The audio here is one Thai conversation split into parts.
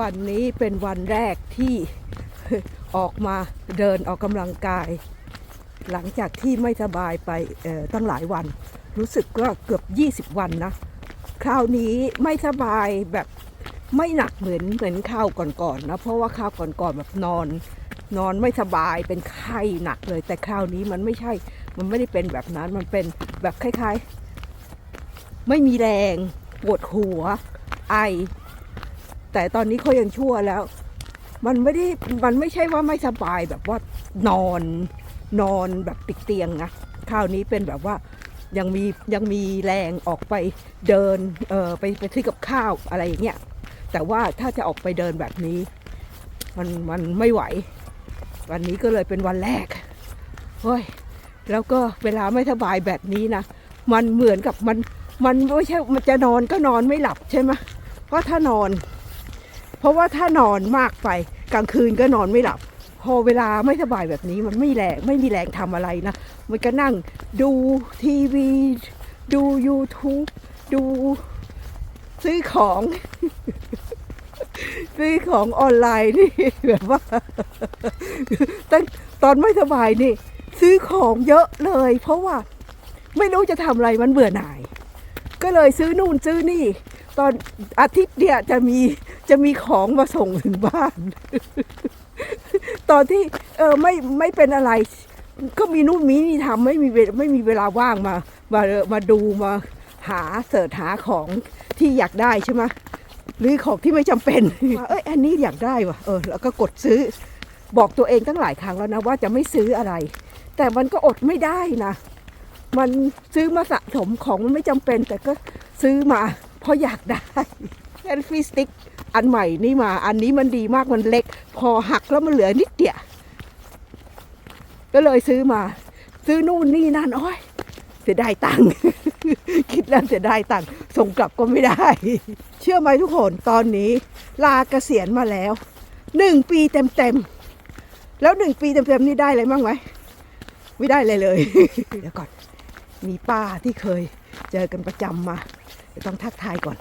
วันนี้เป็นวันแรกที่ออกมาเดินออกกำลังกาย หลังจากที่ไม่สบายไปตั้งหลายวัน รู้สึกว่าเกือบ 20 วันนะ คราวนี้ไม่สบายแบบไม่หนักเหมือนเหมือนข้าวก่อนๆนะเพราะว่าข้าวก่อนๆแบบนอน นอนไม่สบายเป็นไข้หนักเลย แต่คราวนี้มันไม่ใช่มันไม่ได้เป็นแบบนั้นมันเป็นแบบคล้ายๆ ไม่มีแรงปวดหัว ไอ แต่ตอนนี้เขายังชั่วแล้ว มันไม่ได้มันไม่ใช่ว่าไม่สบายแบบว่านอนนอนแบบติดเตียงนะคราวนี้เป็นแบบว่ายังมียังมีแรงออกไปเดินเออไปไปซื้อกับข้าวอะไรอย่างเงี้ยแต่ว่าถ้าจะออกไปเดินแบบนี้ มันมันไม่ไหว วันนี้ก็เลยเป็นวันแรกเฮ้ยแล้วก็เวลาไม่สบายแบบนี้นะมันเหมือนกับมันมันไม่ใช่มันจะนอนก็นอนไม่หลับใช่ไหมเพราะถ้านอน เพราะว่าถ้านอนมากไปกลางคืนก็นอนไม่หลับ พอเวลาไม่สบายแบบนี้มันไม่แรงไม่มีแรงทำอะไรนะ มันก็นั่งดูทีวี ดู YouTube ดูซื้อของ ซื้อของออนไลน์นี่แบบว่าตั้งตอนไม่สบายนี่ ซื้อของเยอะเลย เพราะว่าไม่รู้จะทำอะไรมันเบื่อหน่าย ก็เลยซื้อนู่นซื้อนี่ ตอนอาทิตย์เนี่ยจะมี จะมีของมาส่งถึงบ้าน ตอนที่ เออไม่ไม่เป็นอะไร ก็มีนู่นมีนี่ทำไม่มีเวไม่มีเวลาว่างมามามาดูมาหาเสิร์ชหาของที่อยากได้ใช่ไหมหรือของที่ไม่จำเป็นว่าเอ้ยอันนี้อยากได้ว่ะเออแล้วก็กดซื้อ บอกตัวเองตั้งหลายครั้งแล้วนะว่าจะไม่ซื้ออะไร แต่มันก็อดไม่ได้นะ มันซื้อมาสะสมของมันไม่จำเป็น แต่ก็ซื้อมาเพราะอยากได้ แอนฟีสติกอันใหม่นี่มา อันนี้มันดีมากมันเล็ก พอหักแล้วมันเหลือนิดเดียวก็เลยซื้อมา ซื้อนู่นนี่นั่นโอ้ยเสียดายตังค์คิดแล้วเสียดายตังค์ส่งกลับก็ไม่ได้ เชื่อไหมทุกคนตอนนี้ ลาเกษียณมาแล้วหนึ่งปีเต็มๆแล้วหนึ่งปีเต็มๆนี่ได้อะไรบ้างไหมไม่ได้เลยเลย เดี๋ยวก่อน มีป้าที่เคยเจอกันประจำมาเดี๋ยวต้องทักทายก่อน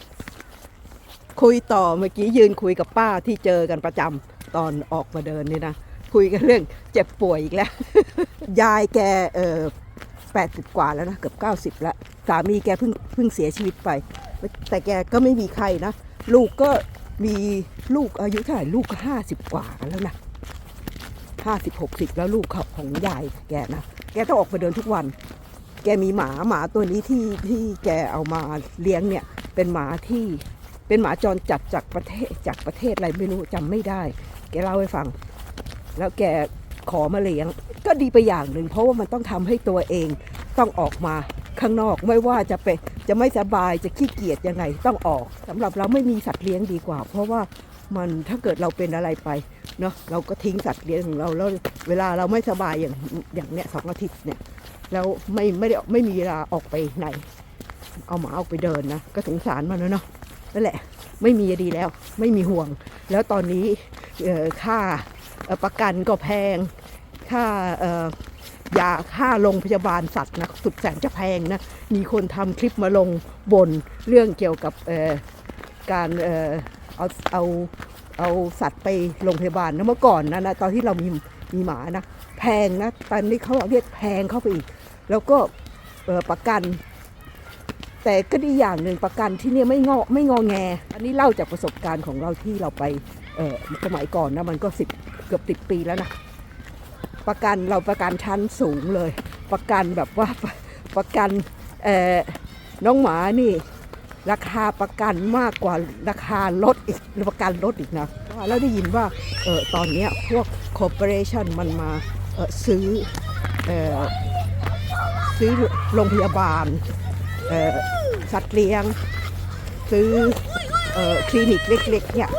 คุยต่อเมื่อกี้ยืนคุยกับป้าที่เจอกันประจำตอนออกมาเดินนี่นะ คุยกันเรื่องเจ็บป่วยอีกแล้ว ยายแกเออแปดสิบกว่าแล้วนะเกือบเก้าสิบแล้วสามีแกเพิ่งเพิ่งเสียชีวิตไป แต่แกก็ไม่มีใครนะ ลูกก็มีลูกอายุเท่าไหร่ลูกก็ห้าสิบกว่ากันแล้วนะห้าสิบหกสิบแล้วลูกเขาของยายแกนะ แกต้องออกมาเดินทุกวัน แกมีหมาหมาตัวนี้ที่ที่แกเอามาเลี้ยงเนี่ย เป็นหมาที่ เป็นหมาจรจัดจากประเทศจากประเทศอะไรไม่รู้จำไม่ได้ แกเล่าให้ฟัง แล้วแกขอมาเลี้ยง ก็ดีไปอย่างหนึ่ง เพราะว่ามันต้องทำให้ตัวเองต้องออกมาข้างนอกไม่ว่าจะเป็นจะไม่สบายจะขี้เกียจยังไงต้องออกสำหรับเราไม่มีสัตว์เลี้ยงดีกว่า เพราะว่ามันถ้าเกิดเราเป็นอะไรไปเนาะเราก็ทิ้งสัตว์เลี้ยงของเราแล้วเวลาเราไม่สบายอย่างอย่างเนี้ยสองอาทิตย์เนี่ยแล้วไม่ไม่ได้ไม่มีเวลาออกไปไหน เอาหมาออกไปเดินนะก็สงสารมันนะเนาะ นั่นแหละ ไม่มีดีแล้ว ไม่มีห่วง แล้วตอนนี้ค่าประกันก็แพง ค่ายาค่าโรงพยาบาลสัตว์นะสุดแสนจะแพงนะ มีคนทำคลิปมาลงบนเรื่องเกี่ยวกับการเอาเอาเอาสัตว์ไปโรงพยาบาลนะเมื่อก่อนนะนะตอนที่เรามีมีหมานะแพงนะตอนนี้เขาเรียกแพงเข้าไปอีก แล้วก็ประกัน แต่ก็ดีอย่างหนึ่งประกันที่เนี่ยไม่งอไม่งอแง อันนี้เล่าจากประสบการณ์ของเราที่เราไปเออสมัยก่อนนะมันก็สิบเกือบสิบปีแล้วนะประกันเราประกันชั้นสูงเลย ประกันแบบว่าประประกันเออน้องหมานี่ราคาประกันมากกว่าราคารถอีกประกันรถอีกนะแล้วได้ยินว่าเออตอนเนี้ยพวกคอร์ปอเรชันมันมาเออซื้อเออซื้อโรงพยาบาลเออ สัตว์เลี้ยง ซื้อออคลินิกเล็กๆเนี่ย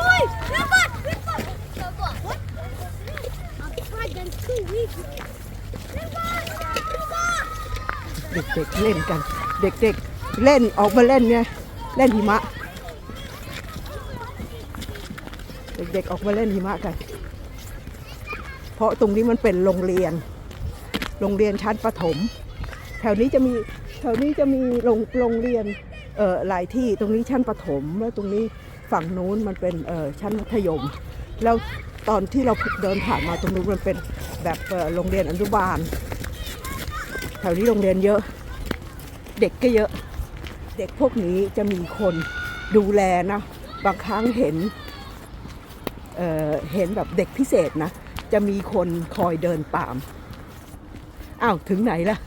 เด็กๆเล่นกัน เด็กๆเล่นออกมาเล่นเนี่ยเล่นหิมะ เด็กๆออกมาเล่นหิมะกัน เพราะตรงนี้มันเป็นโรงเรียน โรงเรียนชั้นประถม แถวนี้จะมี ถวนี้จะมีโรงโรงเรียนเอ่อหลายที่ตรงนี้ชั้นประถม แล้วตรงนี้ฝั่งนู้นมันเป็นเออชั้นมัธยม แล้วตอนที่เราเดินผ่านมาตรงนู้นมันเป็นแบบเอ่อโรงเรียนอนุบาลแถวนี้โรงเรียนเยอะ เด็กก็เยอะ เด็กพวกนี้จะมีคนดูแลนะบางครั้งเห็นเเห็นแบบเด็กพิเศษนะ จะมีคนคอยเดินตาม อ้าวถึงไหนละ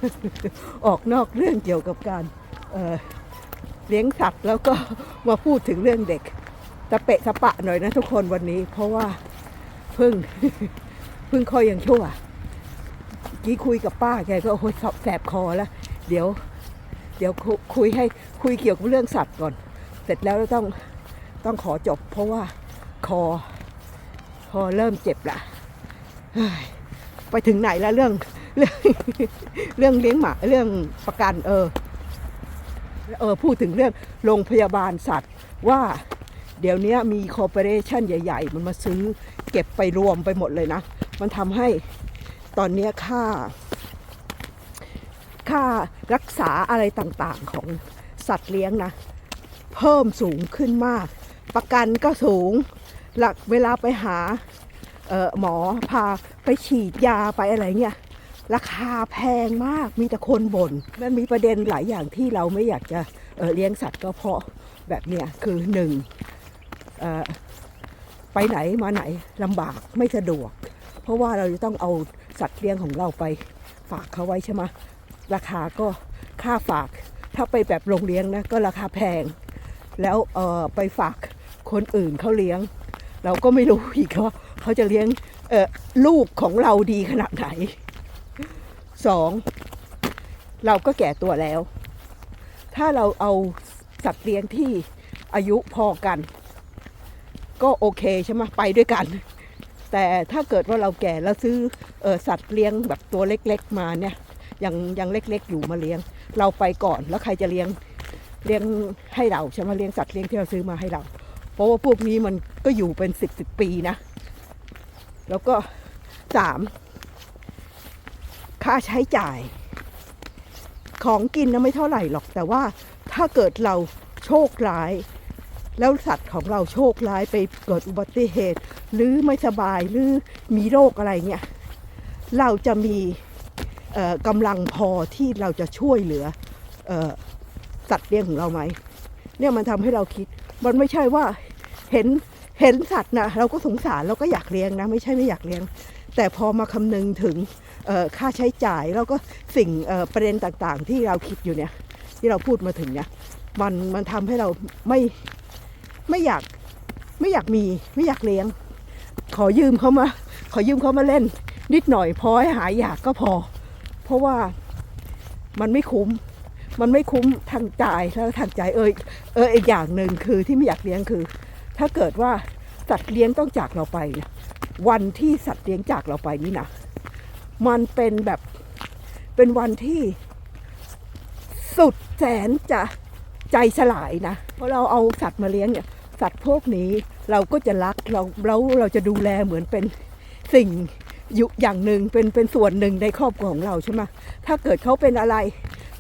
ออกนอกเรื่องเกี่ยวกับการเเลี้ยงสัตว์แล้วก็มาพูดถึงเรื่องเด็กตะเปะสะปะหน่อยนะทุกคนวันนี้ เพราะว่าเพิ่งเพิ่งคอยยังชั่วกี้คุยกับป้าแกก็โอ้ยแสบคอแล้วเดี๋ยว เดี๋ยวคุยให้คุยเกี่ยวกับเรื่องสัตว์ก่อน เสร็จแล้วต้องต้องขอจบ เพราะว่าคอ คอเริ่มเจ็บละไปถึงไหนแล้วเรื่อง เรื่องเรื่องเลี้ยงหมาเรื่องประกัน เออ เออพูดถึงเรื่องโรงพยาบาลสัตว์ว่าเดี๋ยวนี้มีคอร์ปอเรชันใหญ่ ๆ มันมาซื้อเก็บไปรวมไปหมดเลยนะ มันทำให้ตอนนี้ค่า ค่ารักษาอะไรต่างๆของสัตว์เลี้ยงนะ เพิ่มสูงขึ้นมาก ประกันก็สูง หลักเวลาไปหาหมอพาไปฉีดยาไปอะไรเงี้ย ราคาแพงมากมีแต่คนบน่นมันมีประเด็นหลายอย่างที่เราไม่อยากจะเเลี้ยงสัตว์ก็เพราะแบบเนี้ยคือหนึ่งไปไหนมาไหนลำบากไม่สะดวก เพราะว่าเราจะต้องเอาสัตว์เลี้ยงของเราไปฝากเขาไว้ใช่ไหมราคาก็ค่าฝาก ถ้าไปแบบโรงเลี้ยงนะก็ราคาแพง แล้วเออไปฝากคนอื่นเขาเลี้ยง เราก็ไม่รู้อีกว่าเขาจะเลี้ยงเออลูกของเราดีขนาดไหน สองเราก็แก่ตัวแล้ว ถ้าเราเอาสัตว์เลี้ยงที่อายุพอกัน ก็โอเคใช่ไหมไปด้วยกัน แต่ถ้าเกิดว่าเราแก่แล้วซื้อออสัตว์เลี้ยงแบบตัวเล็กๆมาเนี่ยยังยังเล็กๆอยู่มาเลี้ยง เราไปก่อนแล้วใครจะเลี้ยงเลี้ยงให้เราใช่ไหมเลี้ยงสัตว์เลี้ยงที่เราซื้อมาให้เรา เพราะว่าพวกนี้มันก็อยู่เป็นสิบสิบปีนะ แล้วก็สาม ค่าใช้จ่าย ของกินนะไม่เท่าไหร่หรอกแต่ว่าถ้าเกิดเราโชคร้าย แล้วสัตว์ของเราโชคร้ายไปเกิดอุบัติเหตุ หรือไม่สบายหรือมีโรคอะไรเนี่ยเราจะมีกำลังพอที่เราจะช่วยเหลืออสัตว์เลี้ยงของเราไหมเนี่ยมันทำให้เราคิด มันไม่ใช่ว่าเห็นเห็นสัตว์นะเราก็สงสารเราก็อยากเลี้ยงนะ ไม่ใช่ไม่อยากเลี้ยง แต่พอมาคำนึงถึง ค่าใช้จ่ายแล้วก็สิ่งประเด็นต่างๆ ที่เราคิดอยู่เนี่ย ที่เราพูดมาถึงเนี่ยมันมันทำให้เราไม่ไม่อยากไม่อยากมีไม่อยากเลี้ยง ขอยืมเขามา ขอยืมเขามาเล่น นิดหน่อยพอให้หายอยากก็พอ เพราะว่ามันไม่คุ้ม มันไม่คุ้มทางจ่ายแล้วทางใจเออเอออีกอย่างหนึ่งคือที่ไม่อยากเลี้ยงคือ ถ้าเกิดว่าสัตว์เลี้ยงต้องจากเราไป วันที่สัตว์เลี้ยงจากเราไปนี่นะ มันเป็นแบบเป็นวันที่สุดแสนจะใจสลายนะ เพราะเราเอาสัตว์มาเลี้ยงเนี่ยสัตว์พวกนี้เราก็จะรักเราเราเราจะดูแลเหมือนเป็นสิ่งอยู่อย่างหนึ่งเป็นเป็นส่วนหนึ่งในครอบครัวของเราใช่ไหมถ้าเกิดเขาเป็นอะไร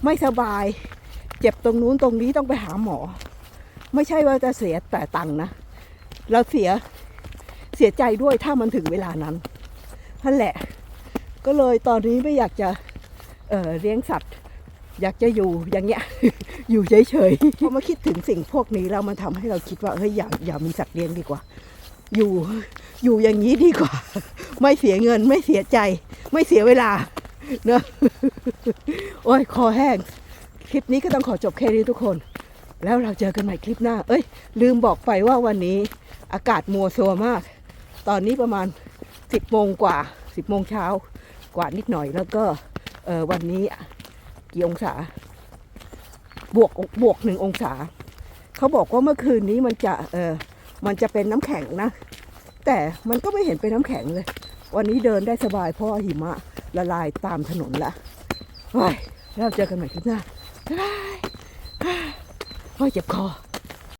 ไม่สบาย เจ็บตรงนู้นตรงนี้ต้องไปหาหมอ ไม่ใช่ว่าจะเสียแต่ตังค์นะ เราเสียเสียใจด้วยถ้ามันถึงเวลานั้นนั่นแหละ ก็เลยตอนนี้ไม่อยากจะเเลี้ยงสัตว์ อยากจะอยู่อย่างเงี้ย อยู่เฉยๆพอมาคิดถึงสิ่งพวกนี้แล้วมันทำให้เราคิดว่าเฮ้ยอย่าอย่ามีสัตว์เลี้ยงดีกว่า อยู่อยู่อย่างนี้ดีกว่า ไม่เสียเงินไม่เสียใจ ไม่เสียเวลาเนอะโอ้ยคอแห้ง คลิปนี้ก็ต้องขอจบแค่นี้ทุกคน แล้วเราเจอกันใหม่คลิปหน้า เอ้ย ลืมบอกไปว่าวันนี้อากาศมัวซัวมาก ตอนนี้ประมาณ 10โมงกว่า 10โมงเช้า กว่านิดหน่อยแล้วก็เออวันนี้กี่องศา บวกบวกหนึ่งองศา เขาบอกว่าเมื่อคืนนี้มันจะเออมันจะเป็นน้ำแข็งนะ แต่มันก็ไม่เห็นเป็นน้ำแข็งเลย วันนี้เดินได้สบายเพราะหิมะละลายตามถนนละว้ายแล้วเจอกันใหม่คลิปหน้าบ๊ายบายโอ้ยเจ็บคอ